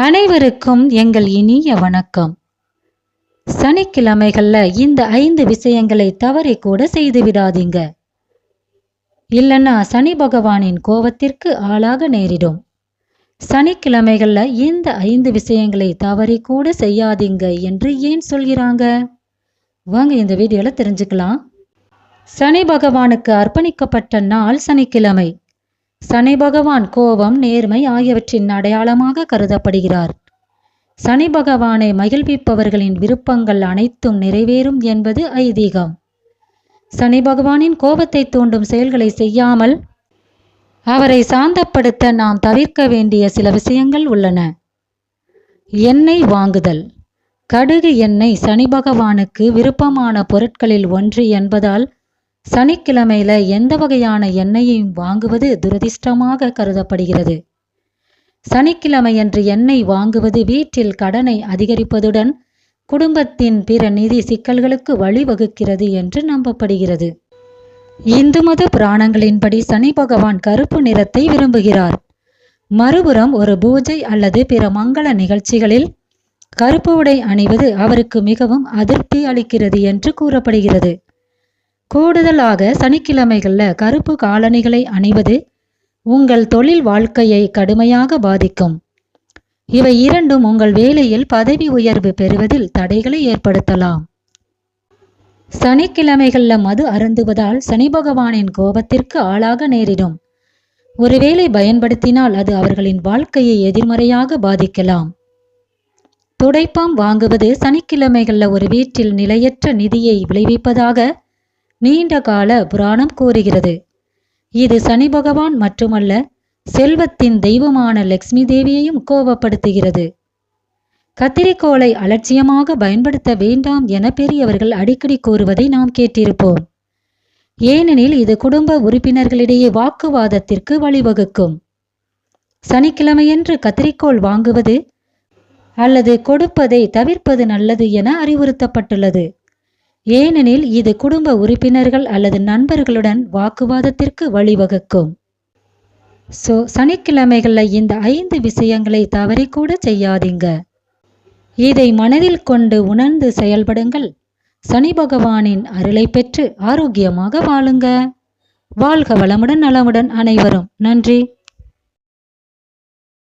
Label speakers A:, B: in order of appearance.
A: அனைவருக்கும் எங்கள் இனிய வணக்கம். சனிக்கிழமைகள்ல இந்த ஐந்து விஷயங்களை தவறி கூட செய்து விடாதீங்க. இல்லைன்னா சனி பகவானின் கோபத்திற்கு ஆளாக நேரிடும். சனிக்கிழமைகள்ல இந்த ஐந்து விஷயங்களை தவறி கூட செய்யாதீங்க என்று ஏன் சொல்கிறாங்க? வாங்க இந்த வீடியோல தெரிஞ்சுக்கலாம். சனி பகவானுக்கு அர்ப்பணிக்கப்பட்ட நாள் சனிக்கிழமை. சனி பகவான் கோபம் நேர்மை ஆகியவற்றின் அடையாளமாக கருதப்படுகிறார். சனி பகவானை மகிழ்விப்பவர்களின் விருப்பங்கள் அனைத்தும் நிறைவேறும் என்பது ஐதீகம். சனி பகவானின் கோபத்தை தூண்டும் செயல்களை செய்யாமல் அவரை சாந்தப்படுத்த நாம் தவிர்க்க வேண்டிய சில விஷயங்கள் உள்ளன. எண்ணெய் வாங்குதல். கடுகு எண்ணெய் சனி பகவானுக்கு விருப்பமான பொருட்களில் ஒன்று என்பதால் சனிக்கிழமையில எந்த வகையான எண்ணெயையும் வாங்குவது துரதிர்ஷ்டமாக கருதப்படுகிறது? சனிக்கிழமையன்று எண்ணெய் வாங்குவது வீட்டில் கடனை அதிகரிப்பதுடன் குடும்பத்தின் பிற நிதி சிக்கல்களுக்கு வழிவகுக்கிறது என்று நம்பப்படுகிறது. இந்து மத புராணங்களின்படி சனி பகவான் கருப்பு நிறத்தை விரும்புகிறார். மறுபுறம் ஒரு பூஜை அல்லது பிற மங்கள நிகழ்ச்சிகளில் கருப்பு உடை அணிவது அவருக்கு மிகவும் அதிருப்தி அளிக்கிறது என்று கூறப்படுகிறது. கூடுதலாக சனிக்கிழமைகளில் கருப்பு காலணிகளை அணிவது உங்கள் தொழில் வாழ்க்கையை கடுமையாக பாதிக்கும். இவை இரண்டும் உங்கள் வேலையில் பதவி உயர்வு பெறுவதில் தடைகளை ஏற்படுத்தலாம். சனிக்கிழமைகளில் மது அருந்துவதால் சனி பகவானின் கோபத்திற்கு ஆளாக நேரிடும். ஒருவேளை பயன்படுத்தினால் அது அவர்களின் வாழ்க்கையை எதிர்மறையாக பாதிக்கலாம். துடைப்பம் வாங்குவது சனிக்கிழமைகளில் ஒரு வீட்டில் நிலையற்ற நிதியை விளைவிப்பதாக நீண்ட கால புராணம் கூறுகிறது. இது சனி பகவான் மட்டுமல்ல செல்வத்தின் தெய்வமான லக்ஷ்மி தேவியையும் கோபப்படுத்துகிறது. கத்திரிக்கோளை அலட்சியமாக பயன்படுத்த வேண்டாம் என பெரியவர்கள் அடிக்கடி கூறுவதை நாம் கேட்டிருப்போம். ஏனெனில் இது குடும்ப உறுப்பினர்களிடையே வாக்குவாதத்திற்கு வழிவகுக்கும். சனிக்கிழமையன்று கத்திரிக்கோள் வாங்குவது அல்லது கொடுப்பதை தவிர்ப்பது நல்லது என அறிவுறுத்தப்பட்டுள்ளது. ஏனெனில் இது குடும்ப உறுப்பினர்கள் அல்லது நண்பர்களுடன் வாக்குவாதத்திற்கு வழிவகுக்கும். ஸோ சனிக்கிழமைகளில் இந்த ஐந்து விஷயங்களை தவறிக்கூட செய்யாதீங்க. இதை மனதில் கொண்டு உணர்ந்து செயல்படுங்கள். சனி பகவானின் அருளை பெற்று ஆரோக்கியமாக வாழுங்க. வாழ்க வளமுடன் நலமுடன் அனைவரும். நன்றி.